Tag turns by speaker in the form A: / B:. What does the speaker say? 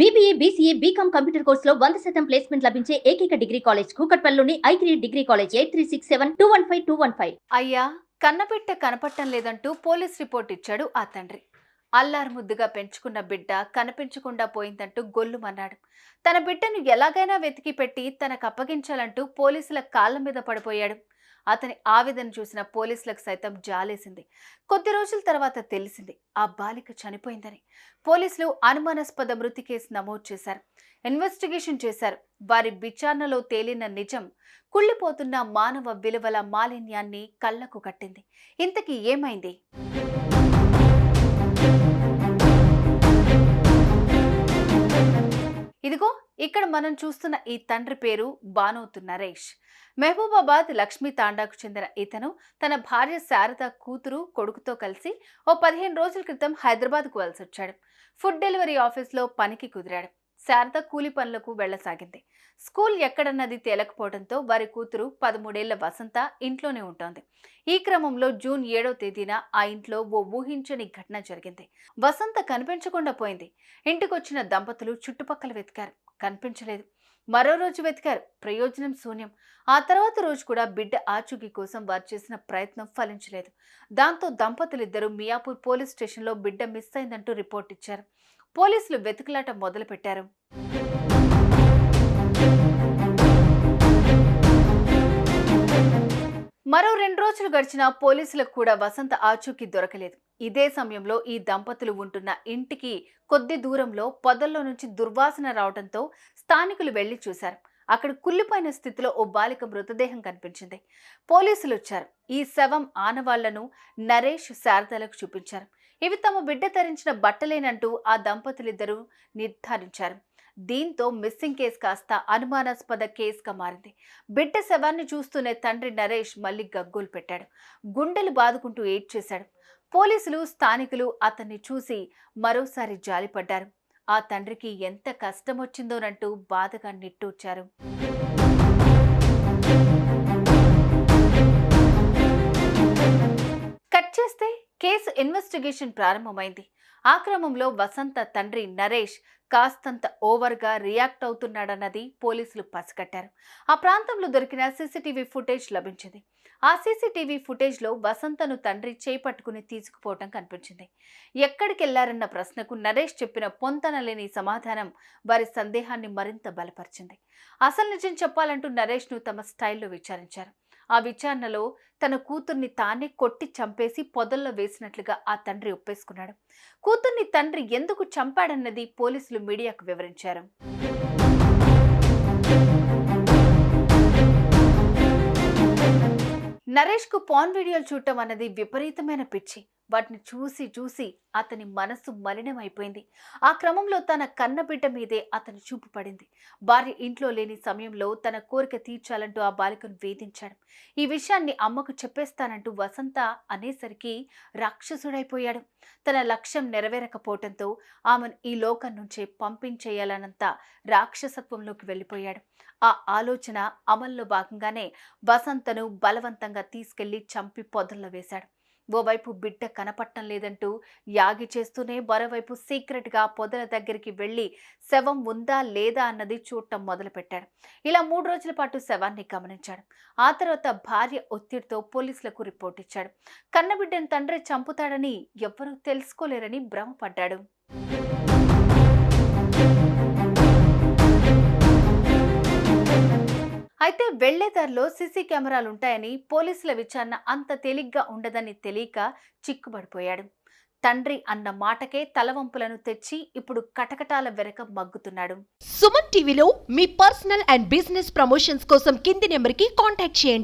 A: BBA BCA BCom computer కోర్సులో వంద శాతం ప్లేస్మెంట్ లభించే ఏకైక degree college కూకట్పల్లిలోని I three degree college eight three six seven two one five two one five
B: అయ్యా కన్నబిడ్డ కనపట్టం లేదంటూ పోలీస్ రిపోర్ట్ ఇచ్చాడు ఆ తండ్రి. అల్లారు ముద్దుగా పెంచుకున్న బిడ్డ కనిపించకుండా పోయిందంటూ గొల్లుమన్నాడు. తన బిడ్డను ఎలాగైనా వెతికి పెట్టి తనకు అప్పగించాలంటూ పోలీసుల కాళ్ళ మీద పడిపోయాడు. అతని ఆవేదన చూసిన పోలీసులకు సైతం జాలేసింది. కొద్ది రోజుల తర్వాత తెలిసింది ఆ బాలిక చనిపోయిందని. పోలీసులు అనుమానాస్పద మృతి కేసు నమోదు చేశారు. ఇన్వెస్టిగేషన్ చేశారు. వారి విచారణలో తేలిన నిజం కుళ్ళిపోతున్న మానవ విలువల మాలిన్యాన్ని కళ్ళకు కట్టింది. ఇంతకీ ఏమైంది? ఇక్కడ మనం చూస్తున్న ఈ తండ్రి పేరు బానోతు నరేష్. మహబూబాబాద్ లక్ష్మీ తాండాకు చెందిన ఇతను తన భార్య శారద కూతురు కొడుకుతో కలిసి ఓ పదిహేను రోజుల క్రితం హైదరాబాద్కు వలసి వచ్చాడు ఫుడ్ డెలివరీ ఆఫీస్లో పనికి కుదిరాడు. శారద కూలి పనులకు వెళ్ళసాగింది స్కూల్ ఎక్కడన్నది తేలకపోవడంతో వారి కూతురు పదమూడేళ్ళ వసంత ఇంట్లోనే ఉంటోంది. ఈ క్రమంలో జూన్ ఏడో తేదీన ఆ ఇంట్లో ఓ ఊహించని ఘటన జరిగింది. వసంత కనిపించకుండా పోయింది. ఇంటికొచ్చిన దంపతులు చుట్టుపక్కల వెతికారు. కనిపించలేదు. మరో రోజు వెతికారు. ప్రయోజనం శూన్యం. ఆ తర్వాత రోజు కూడా బిడ్డ ఆచూకీ కోసం వారు చేసిన ప్రయత్నం ఫలించలేదు. దాంతో దంపతులిద్దరూ మియాపూర్ పోలీస్ స్టేషన్లో బిడ్డ మిస్ అయిందంటూ రిపోర్ట్ ఇచ్చారు. పోలీసులు వెతుకులాట మొదలుపెట్టారు. మరో రెండు రోజులు గడిచినా పోలీసులకు కూడా వసంత ఆచూకీ దొరకలేదు. ఇదే సమయంలో ఈ దంపతులు ఉంటున్న ఇంటికి కొద్ది దూరంలో పొదల్లో నుంచి దుర్వాసన రావడంతో స్థానికులు వెళ్ళి చూశారు. అక్కడ కుళ్ళిపోయిన స్థితిలో ఓ బాలిక మృతదేహం కనిపించింది. పోలీసులు వచ్చారు. ఈ శవం ఆనవాళ్ళను నరేష్ శారదలకు చూపించారు. ఇవి తమ బిడ్డ ధరించిన బట్టలేనంటూ ఆ దంపతులిద్దరూ నిర్ధారించారు. దీంతో మిస్సింగ్ కేసు కాస్త అనుమానాస్పద కేసుగా మారింది. బిడ్డ శవాన్ని చూస్తూనే తండ్రి నరేష్ మళ్ళీ గగ్గోలు పెట్టాడు. గుండెలు బాదుకుంటూ ఏడ్చేశాడు. పోలీసులు స్థానికులు అతన్ని చూసి మరోసారి జాలిపడ్డారు. ఆ తండ్రికి ఎంత కష్టం వచ్చిందోనంటూ బాధగా నిట్టూర్చారు. కట్ చేస్తే కేసు ఇన్వెస్టిగేషన్ ప్రారంభమైంది. ఆ క్రమంలో వసంత తండ్రి నరేష్ కాస్తంత ఓవర్గా రియాక్ట్ అవుతున్నాడన్నది పోలీసులు పసిగట్టారు. ఆ ప్రాంతంలో దొరికిన సీసీటీవీ ఫుటేజ్ లభించింది. ఆ సీసీటీవీ ఫుటేజ్లో వసంతను తండ్రి చేపట్టుకుని తీసుకుపోవటం కనిపించింది. ఎక్కడికెళ్ళారన్న ప్రశ్నకు నరేష్ చెప్పిన పొంతనలేని సమాధానం వారి సందేహాన్ని మరింత బలపరిచింది. అసలు నిజం చెప్పాలంటూ నరేష్ను తమ స్టైల్లో విచారించారు. ఆ విచారణలో తన కూతుర్ని తానే కొట్టి చంపేసి పొదల్లో వేసినట్లుగా ఆ తండ్రి ఒప్పేసుకున్నాడు. కూతుర్ని తండ్రి ఎందుకు చంపాడన్నది పోలీసులు మీడియాకు వివరించారు. నరేష్కు పాన్ వీడియోలు చూడటం అన్నది విపరీతమైన పిచ్చి. వాటిని చూసి చూసి అతని మనస్సు మలినమైపోయింది. ఆ క్రమంలో తన కన్నబిడ్డ మీదే అతని చూపు పడింది. భార్య ఇంట్లో లేని సమయంలో తన కోరిక తీర్చాలంటూ ఆ బాలికను వేధించాడు. ఈ విషయాన్ని అమ్మకు చెప్పేస్తానంటూ వసంత అనేసరికి రాక్షసుడైపోయాడు. తన లక్ష్యం నెరవేరకపోవడంతో ఆమెను ఈ లోకం నుంచే పంపించేయాలన్నంత రాక్షసత్వంలోకి వెళ్ళిపోయాడు. ఆ ఆలోచన అమల్లో భాగంగానే వసంతను బలవంతంగా తీసుకెళ్ళి చంపి పొదల్లో వేశాడు. ఓవైపు బిడ్డ కనపట్టం లేదంటూ యాగి చేస్తూనే మరోవైపు సీక్రెట్గా పొదల దగ్గరికి వెళ్ళి శవం ఉందా లేదా అన్నది చూడటం మొదలుపెట్టాడు. ఇలా మూడు రోజుల పాటు శవాన్ని గమనించాడు. ఆ తర్వాత భార్య ఒత్తిడితో పోలీసులకు రిపోర్ట్ ఇచ్చాడు. కన్నబిడ్డను తండ్రి చంపుతాడని ఎవ్వరూ తెలుసుకోలేరని భ్రమపడ్డాడు. అయితే వెళ్ళేదారిలో సీసీ కెమెరాలు ఉంటాయని పోలీసుల విచారణ అంత తేలిగ్గా ఉండదని తెలియక చిక్కుబడిపోయాడు. తండ్రి అన్న మాటకే తలవంపులను తెచ్చి ఇప్పుడు కటకటాల వెనక మగ్గుతున్నాడు.
C: సుమన్ టీవీలో మీ పర్సనల్ అండ్ బిజినెస్ ప్రమోషన్స్ కోసం కింది నెంబర్కి కాంటాక్ట్ చేయండి.